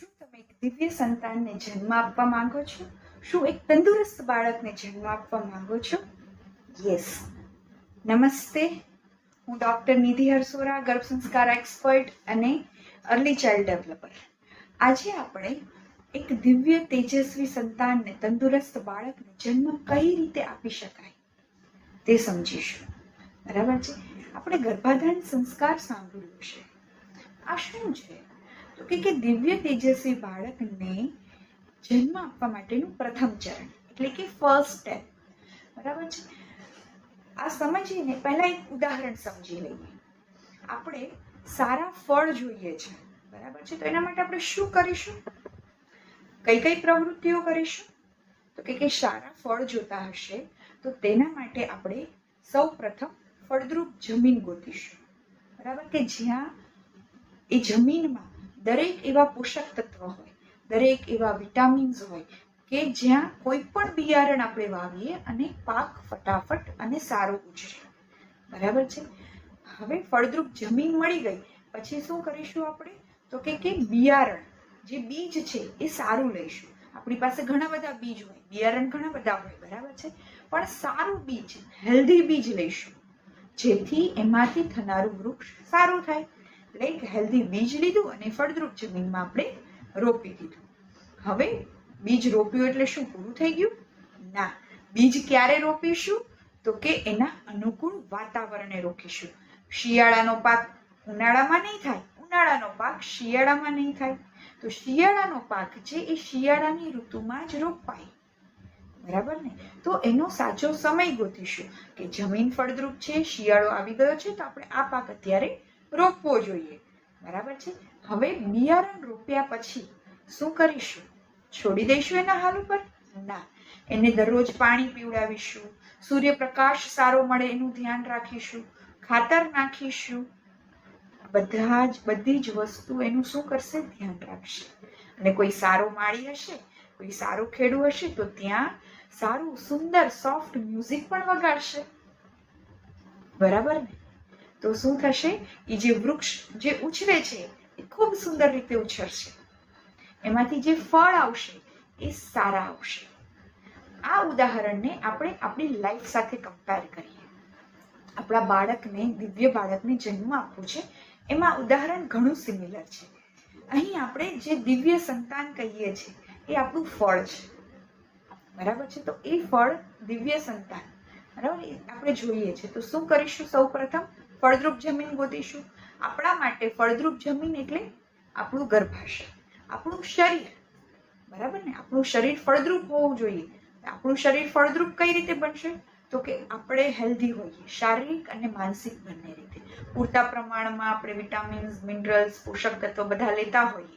શું તમે એક દિવ્ય સંતાનને જન્મ આપવા માંગો છો? શું એક તંદુરસ્ત બાળકને જન્મ આપવા માંગો છો? યસ નમસ્તે. હું ડૉક્ટર નિધિ હરસોરા, ગર્ભ સંસ્કાર એક્સપર્ટ અને અર્લી ચાઇલ્ડ ડેવલપર. આજે આપણે એક દિવ્ય, તેજસ્વી સંતાનને તંદુરસ્ત બાળકને જન્મ કઈ રીતે આપી શકાય તે સમજીશું. બરાબર છે? આપણે ગર્ભાધાન સંસ્કાર સાંભળ્યું છે. આ શું છે? તો કે કે દિવ્ય તેજસ્વી બાળકને જન્મ આપવા માટેનું પ્રથમ ચરણ, એટલે કે ફર્સ્ટ સ્ટેપ બરાબર છે? આ સમજીને, પહેલા એક ઉદાહરણ સમજી લઈએ. આપણે સારા ફળ જોઈએ છે. બરાબર છે? તો એના માટે આપણે શું કરીશું? કઈ કઈ પ્રવૃત્તિઓ કરીશું? તો કે કે સારા ફળ જોતા હશે, તો તેના માટે આપણે સૌ પ્રથમ ફળદ્રુપ જમીન ગોતીશું. બરાબર? કે જ્યાં એ જમીનમાં દરેક એવા પોષક તત્વ હોય, દરેક એવા વિટામિન્સ હોય કે જ્યાં કોઈ પણ બિયારણ આપણે વાવીએ અને પાક ફટાફટ અને સારો ઉછરે બરાબર છે? હવે ફળદ્રુપ જમીન મળી ગઈ, પછી શું કરીશું આપણે? તો કે કે બિયારણ, જે બીજ છે એ સારું લઈશું. આપણી પાસે ઘણા બધા બીજ હોય, બિયારણ ઘણા બધા હોય, બરાબર છે? પણ સારું બીજ, હેલ્ધી બીજ લઈશું, જેથી એમાંથી થનારું વૃક્ષ સારું થાય. એટલે એક હેલ્ધી બીજ લીધું અને ફળદ્રુપ જમીનમાં આપણે રોપી દીધું. હવે બીજ રોપ્યું એટલે શું પૂરું થઈ ગયું? ના, બીજ ક્યારે રોપીશું? તો કે એના અનુકૂળ વાતાવરણે રોકીશું શિયાળાનો પાક ઉનાળામાં નહીં થાય, ઉનાળાનો પાક શિયાળામાં નહીં થાય. તો શિયાળાનો પાક છે એ શિયાળાની ઋતુમાં જ રોપાય. બરાબર ને? તો એનો સાચો સમય ગોતીશું કે જમીન ફળદ્રુપ છે, શિયાળો આવી ગયો છે, તો આપણે આ પાક અત્યારે રોપવો જોઈએ. બરાબર છે? હવે બિયારણ રોપ્યા પછી શું કરીશું? છોડી દઈશું એના હાલ ઉપર? ના. એને દરરોજ પાણી પીવડાવીશું. સૂર્યપ્રકાશ સારો મળે એનું ધ્યાન રાખીશું. ખાતર નાખીશું. બધા જ, બધી જ વસ્તુ એનું શું કરશે? ધ્યાન રાખશે. અને કોઈ સારો માળી હશે, કોઈ સારું ખેડૂ હશે, તો ત્યાં સારું, સુંદર સોફ્ટ મ્યુઝિક પણ વગાડશે. બરાબર ને? તો શું થશે? એ જે વૃક્ષ જે ઉછરે છે એ ખૂબ સુંદર રીતે ઉછરશે એમાંથી જે ફળ આવશે, એ સારા આવશે. આ ઉદાહરણને આપણે આપણી લાઈફ સાથે કમ્પેર કરીએ. આપણા બાળકને, દિવ્ય બાળકને જન્મ આપવો છે. એમાં ઉદાહરણ ઘણું સિમિલર છે. અહીં આપણે જે દિવ્ય સંતાન કહીએ છીએ, એ આપણું ફળ છે. બરાબર છે? તો એ ફળ દિવ્ય સંતાન. બરાબર? આપણે જોઈએ છે. તો શું કરીશું સૌ પ્રથમ ફળદ્રુપ જમીન ગોતીશું. આપણા માટે ફળદ્રુપ જમીન એટલે આપણું ગર્ભાશય, આપણું શરીર. બરાબર ને? આપણું શરીર ફળદ્રુપ હોવું જોઈએ. આપણું શરીર ફળદ્રુપ કઈ રીતે બનશે? તો કે આપણે હેલ્ધી હોઈએ, શારીરિક અને માનસિક બંને રીતે. પૂરતા પ્રમાણમાં આપણે વિટામિન્સ મિનરલ્સ પોષક તત્વો બધા લેતા હોઈએ.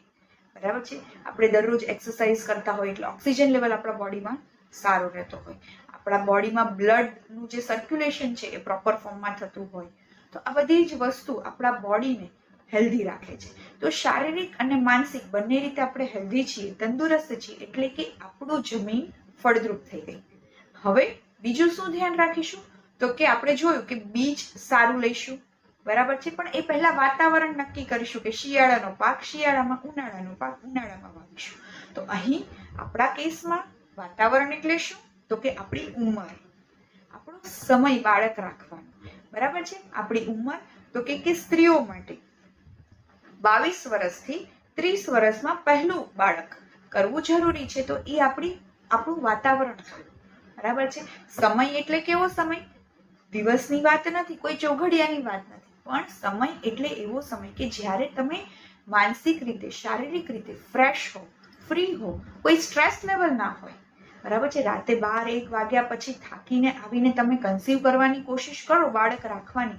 બરાબર છે? આપણે દરરોજ એક્સરસાઇઝ કરતા હોઈએ એટલે ઓક્સિજન લેવલ આપણા બોડીમાં સારો રહેતો હોય. આપણા બોડીમાં બ્લડનું જે સર્ક્યુલેશન છે એ પ્રોપર ફોર્મમાં થતું હોય. તો આ બધી જ વસ્તુ આપણા બોડીને હેલ્ધી રાખે છે. તો શારીરિક અને માનસિક બંને રીતે આપણે હેલ્ધી છીએ, તંદુરસ્ત છીએ, એટલે કે આપણું જમીન ફળદ્રુપ થઈ ગઈ. હવે બીજું શું ધ્યાન રાખીશું? તો કે આપણે જોયું કે બીજ સારું લઈશું, બરાબર છે? પણ એ પહેલા વાતાવરણ નક્કી કરીશું કે શિયાળાનો પાક, શિયાળામાં ઉનાળાનો પાક, ઉનાળામાં વાવીશું. તો અહીં આપણા કેસમાં વાતાવરણ એટલે શું તો કે આપણી ઉંમર. આપણો સમય બાળક રાખવાનો. બરાબર છે? આપણી ઉંમર, તો કે કે સ્ત્રીઓ માટે. બાવીસ વર્ષથી ત્રીસ વર્ષમાં પહેલું બાળક કરવું જરૂરી છે, તો એ આપણી, આપણું વાતાવરણ થયું બરાબર છે? સમય એટલે કેવો સમય? દિવસની વાત નથી, કોઈ ચોઘડિયાની વાત નથી. પણ સમય એટલે એવો સમય કે જ્યારે તમે માનસિક રીતે, શારીરિક રીતે ફ્રેશ હો ફ્રી હો, કોઈ સ્ટ્રેસ લેવલ ના હોય બરાબર છે? રાતે બાર એક વાગ્યા પછી થાકીને આવીને તમે કન્સીવ કરવાની કોશિશ કરો બાળક રાખવાની.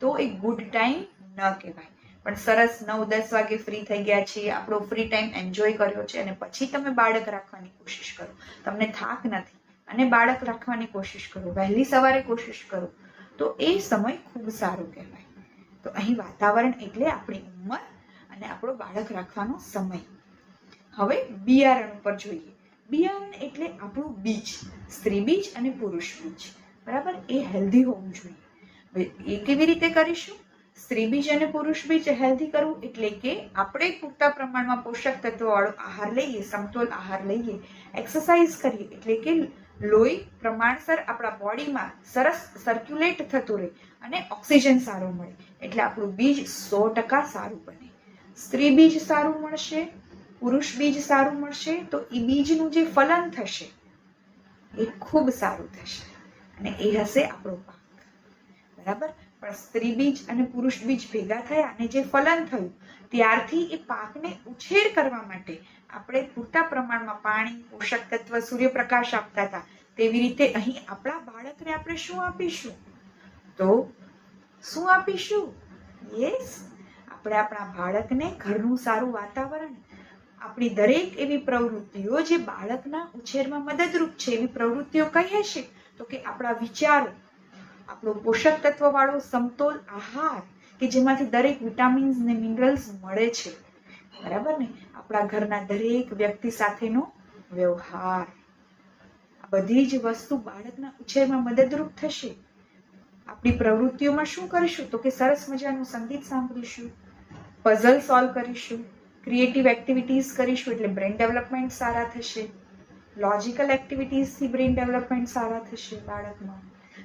તો એ ગુડ ટાઈમ ન કહેવાય. પણ સરસ નવ દસ વાગે ફ્રી થઈ ગયા છીએ. આપણો ફ્રી ટાઈમ એન્જોય કર્યો છે અને પછી તમે બાળક રાખવાની કોશિશ કરો. તમને થાક નથી અને બાળક રાખવાની કોશિશ કરો. વહેલી સવારે કોશિશ કરો. તો એ સમય ખૂબ સારો કહેવાય. તો અહીં વાતાવરણ એટલે આપણી ઉંમર અને આપણો બાળક રાખવાનો સમય. હવે બિયારણ ઉપર જોઈએ. બિયારણ એટલે આપણું બીજ સ્ત્રી બીજ અને પુરુષ બીજ બરાબર? એ હેલ્ધી હોવું જોઈએ. એ કેવી રીતે કરીશું? સ્ત્રી બીજ અને પુરુષ બીજ હેલ્ધી કરવું એટલે કે આપણે પૂરતા પ્રમાણમાં પોષક તત્વવાળો આહાર લઈએ, સમતોલ આહાર લઈએ એક્સરસાઇઝ કરીએ. એટલે કે લોહી પ્રમાણસર આપણા બોડીમાં સરસ સર્ક્યુલેટ થતું રહે અને ઓક્સિજન સારું મળે. એટલે આપણું બીજ સો ટકા સારું બને. સ્ત્રી બીજ સારું મળશે પુરુષ બીજ સારું મળશે, તો એ બીજનું જે ફલન થશે, એ ખૂબ સારું થશે. અને એ હશે આપણો પાક. બરાબર? પણ સ્ત્રી બીજ અને પુરુષ બીજ ભેગા થયા અને જે ફલન થયું, ત્યારથી એ પાકને ઉછેર કરવા માટે આપણે પૂરતા પ્રમાણમાં પાણી, પોષક તત્વ, સૂર્યપ્રકાશ આપતા હતા. તેવી રીતે અહીં આપણા બાળકને આપણે શું આપીશું? તો શું આપીશું? યસ આપણે આપણા બાળકને ઘરનું સારું વાતાવરણ આપણી દરેક એવી પ્રવૃત્તિઓ જે બાળકના ઉછેરમાં મદદરૂપ છે, એવી પ્રવૃત્તિઓ કઈ હશે? તો કે આપણા વિચારો, આપણો પોષક તત્વ વાળો સમતોલ આહાર, કે જેમાંથી દરેક વિટામિન્સ ને મિનરલ્સ મળે છે. બરાબર ને? આપણા ઘરના દરેક વ્યક્તિ સાથેનો વ્યવહાર. આ બધી જ વસ્તુ બાળકના ઉછેરમાં મદદરૂપ થશે. આપણી પ્રવૃત્તિઓમાં શું કરીશું? તો કે સરસ મજાનું સંગીત સાંભળીશું પઝલ સોલ્વ કરીશું. ક્રિએટિવ એક્ટિવિટીઝ કરીશું એટલે બ્રેન ડેવલપમેન્ટ સારા થશે. લોજિકલ એક્ટિવિટીઝથી બ્રેન ડેવલપમેન્ટ સારા થશે બાળકમાં.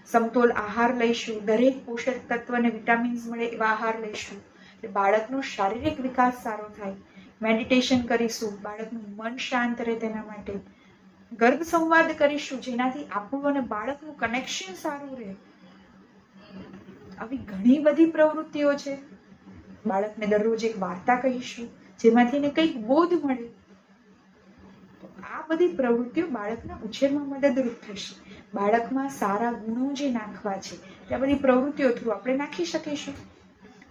સમતોલ આહાર લઈશું. દરેક પોષક તત્વ અને વિટામિન્સ મળે એવા આહાર લઈશું. એટલે બાળકનો શારીરિક વિકાસ સારો થાય. મેડિટેશન કરીશું. બાળકનું મન શાંત રહે તેના માટે. ગર્ભ સંવાદ કરીશું. જેનાથી આપણું અને બાળકનું કનેક્શન સારું રહે. આવી ઘણી બધી પ્રવૃત્તિઓ છે. બાળકને દરરોજ એક વાર્તા કહીશું. જેમાંથી એને કંઈક બોધ મળે. આ બધી પ્રવૃત્તિઓ બાળકના ઉછેરમાં મદદરૂપ થશે. બાળકમાં સારા ગુણો જે નાખવા છે, તે બધી પ્રવૃત્તિઓ થ્રુ આપણે નાખી શકીશું.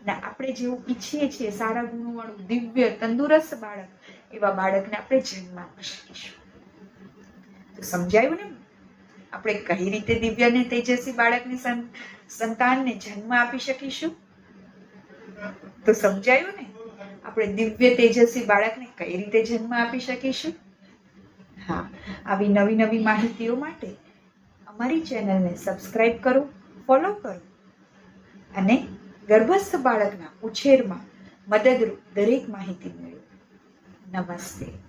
ને, આપણે જેવું ઈચ્છીએ છીએ સારા ગુણોવાળું દિવ્ય, તંદુરસ્ત બાળક, એવા બાળકને આપણે જન્મ આપી શકીશું. તો સમજાયું ને? આપણે કઈ રીતે દિવ્ય અને તેજસ્વી બાળકને સંતાનને જન્મ આપી શકીશું? તો સમજાયું ને? આપણે દિવ્ય તેજસ્વી બાળકને કઈ રીતે જન્મ આપી શકીશું? હા, આવી નવી નવી માહિતીઓ માટે અમારી ચેનલને સબસ્ક્રાઈબ કરો, ફોલો કરો અને ગર્ભસ્થ બાળકના ઉછેરમાં મદદરૂપ દરેક માહિતી મેળવો. નમસ્તે.